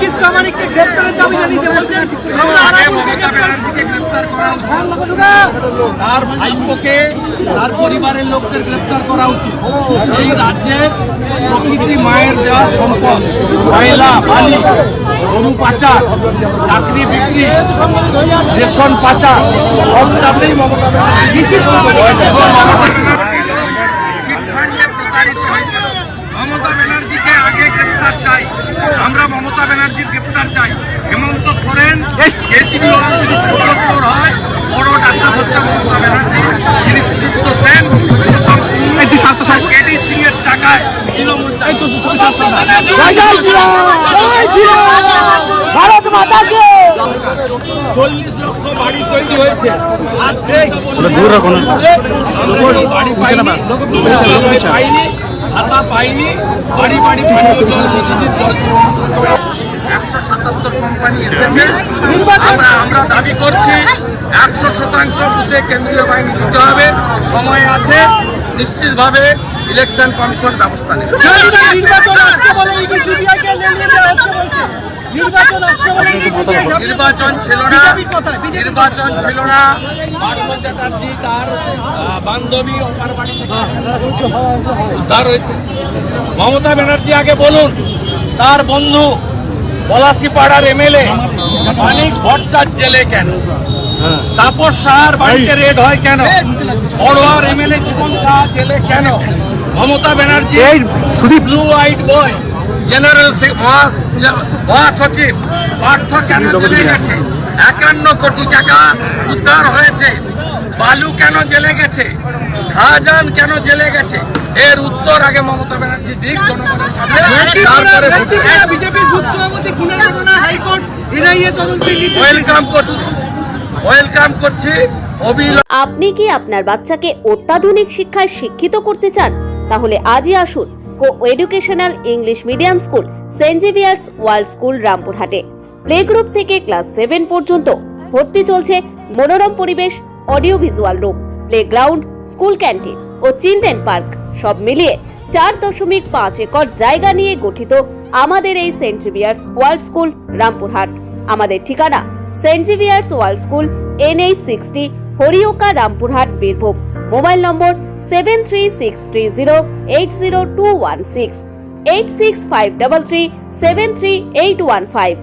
নিশীথ প্রামাণিককে গ্রেপ্তারের দাবি জানিয়েছে বলছেন হ্যাঁ। তার ভাইপোকে তার পরিবারের লোকদের গ্রেপ্তার করা উচিত। এই রাজ্যের প্রকৃতি মায়ের দেওয়া সম্পদ কয়লা বালি গরু পাচার চাকরি বিক্রি রেশন পাচার সবটাতেই মমতা ব্যানার্জি নিষিদ্ধ করে। এবং মমতা ব্যানার্জি চিটফান্ডে প্রতারিত হয়েছে। মমতা ব্যানার্জিকে আগে গ্রেপ্তার চাই আমরা মমতা ব্যানার্জির গ্রেপ্তার চাই হেমন্ত কেজরিওয়াল যদি ছোট হয় বড় ডাক্তার হচ্ছে মমতা ব্যানার্জি চল্লিশ লক্ষ বাড়ি তৈরি হয়েছে। বাড়ি পাইনি ভাতা পাইনি বাড়ি বাড়ি পানীয় একশো সাতাত্তর কোম্পানি এসেছে। আমরা আমরা দাবি করছি একশো শতাংশ বুথে কেন্দ্রীয় বাহিনী দিতে হবে। সময় আছে। নিশ্চিতভাবে ইলেকশন কমিশন ব্যবস্থা নির্বাচন ছিল না। নির্বাচন ছিল না। পার্থ চ্যাটার্জি তার বান্ধবী অপার বাড়ি উদ্ধার হয়েছে। মমতা ব্যানার্জি আগে বলুন তার বন্ধু পলাশিপাড়ার এমএলএ মানিক ভট্টাচার্য জেলে কেন? তাপস সাহার বাড়িতে রেড হয় কেন? বড়োয়ার এমএলএ জীবন সাহা জেলে কেন? Mamata Banerjee blue white boy general মহাসচিব পার্থ কেন জেলে গেছে? একান্ন কোটি টাকা উদ্ধার হয়েছে। বালু কেন জেলে গেছে? শাহজাহান কেন জেলে গেছে? এর উত্তর আগে মমতা ব্যানার্জি দিক জনগণের সাথে তারপরে বিজেপির বুথ সভাপতি খুনের ঘটনা হাইকোর্ট এনআইএ তদন্তের ওয়েলকাম করছি। ওয়েলকাম করছি আপনি কি আপনার বাচ্চাকে অত্যাধুনিক শিক্ষায় শিক্ষিত করতে চান? তাহলে আজই আসুন co educational English medium school saint Xavier's world school রামপুরহাটে। Play group থেকে ক্লাস সেভেন পর্যন্ত ভর্তি চলছে মনোরম পরিবেশ audio visual room playground school canteen ও চিলড্রেন পার্ক। সব মিলিয়ে চার দশমিক পাঁচ একর জায়গা নিয়ে গঠিত আমাদের এই saint Xavier's world school, Rampurhat. আমাদের ঠিকানা saint Xavier's world school, NH sixty, Harioka, Rampurhat, Birbhum. Mobile number seven three six three zero eight zero two one six, eight six five double three, seven three eight one five.